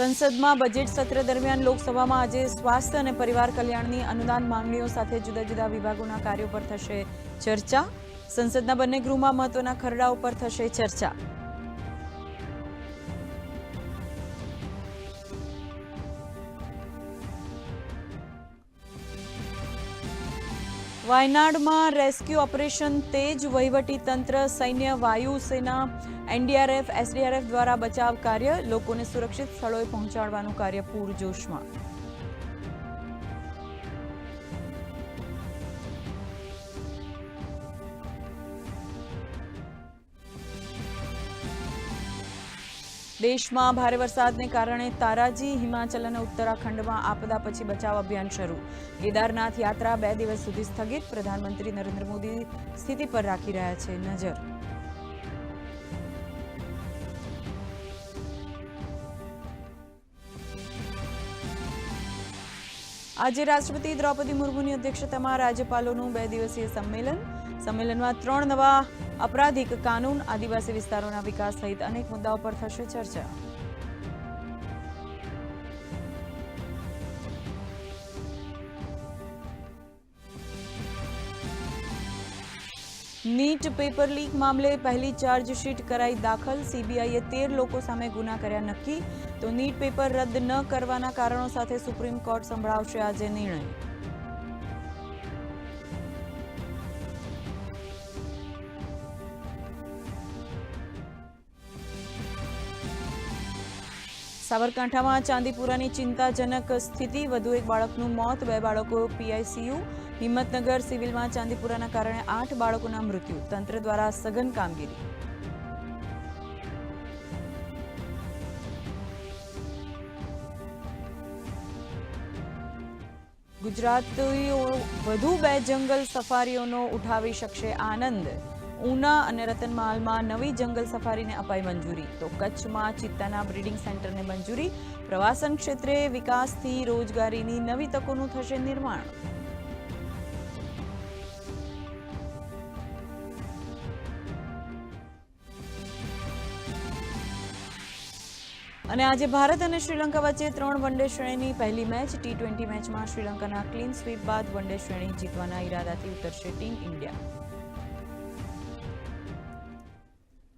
સંસદમાં બજેટ સત્ર દરમિયાન લોકસભામાં આજે સ્વાસ્થ્ય અને પરિવાર કલ્યાણની અનુદાન માંગણીઓ સાથે જુદા જુદા વિભાગોના કાર્યો પર થશે ચર્ચા. સંસદના બંને ગૃહમાં મહત્વના ખરડા ઉપર થશે ચર્ચા. વાયનાડમાં રેસ્ક્યુ ઓપરેશન તેજ વહીવટી તંત્ર સૈન્ય, વાયુ સેના, એનડીઆરએફ, એસડીઆરએફ દ્વારા બચાવ કાર્ય લોકોને સુરક્ષિત સ્થળોએ પહોંચાડવાનું કાર્ય પૂરજોશમાં. દેશમાં ભારે વરસાદને કારણે તારાજી, હિમાચલ અને ઉત્તરાખંડમાં આપદા પછી બચાવ અભિયાન શરૂ. કેદારનાથ યાત્રા બે દિવસ સુધી સ્થગિત. પ્રધાનમંત્રી નરેન્દ્ર મોદી સ્થિતિ પર રાખી રહ્યા છે નજર. આજે રાષ્ટ્રપતિ દ્રૌપદી મુર્મુની અધ્યક્ષતામાં રાજ્યપાલોનું બે દિવસીય સંમેલન. સંમેલનમાં ત્રણ નવા અપરાધિક કાનૂન, આદિવાસી વિસ્તારોના વિકાસ સહિત અનેક મુદ્દાઓ પર થશે ચર્ચા. નીટ પેપર લીક મામલે પહેલી ચાર્જશીટ કરાઈ દાખલ. સીબીઆઈએ તેર લોકો સામે ગુના કર્યા નક્કી. તો નીટ પેપર રદ ન કરવાના કારણો સાથે સુપ્રીમ કોર્ટ સંભળાવશે આજે નિર્ણય. સાબરકાંઠામાં ચાંદીપુરાની ચિંતાજનક સ્થિતિ. વધુ એક બાળકનું મોત, બે બાળકો પીઆઈસીયુ. હિંમતનગર સિવિલમાં ચાંદીપુરાના કારણે આઠ બાળકોના મૃત્યુ. તંત્ર દ્વારા સઘન કામગીરી. ગુજરાતીઓ વધુ બે જંગલ સફારીઓનો ઉઠાવી શકશે આનંદ. ઉના અને રતનમાલમાં નવી જંગલ સફારીને અપાઈ મંજૂરી. તો કચ્છમાં ચિત્તાના બ્રીડિંગ સેન્ટરને મંજૂરી. પ્રવાસન ક્ષેત્રે વિકાસથી રોજગારીની નવી તકોનું થશે નિર્માણ. અને આજે ભારત અને શ્રીલંકા વચ્ચે ત્રણ વનડે શ્રેણીની પહેલી મેચ ટી ટ્વેન્ટી મેચમાં શ્રીલંકાના ક્લીન સ્વીપ બાદ વનડે શ્રેણી જીતવાના ઈરાદાથી ઉતરશે ટીમ ઇન્ડિયા.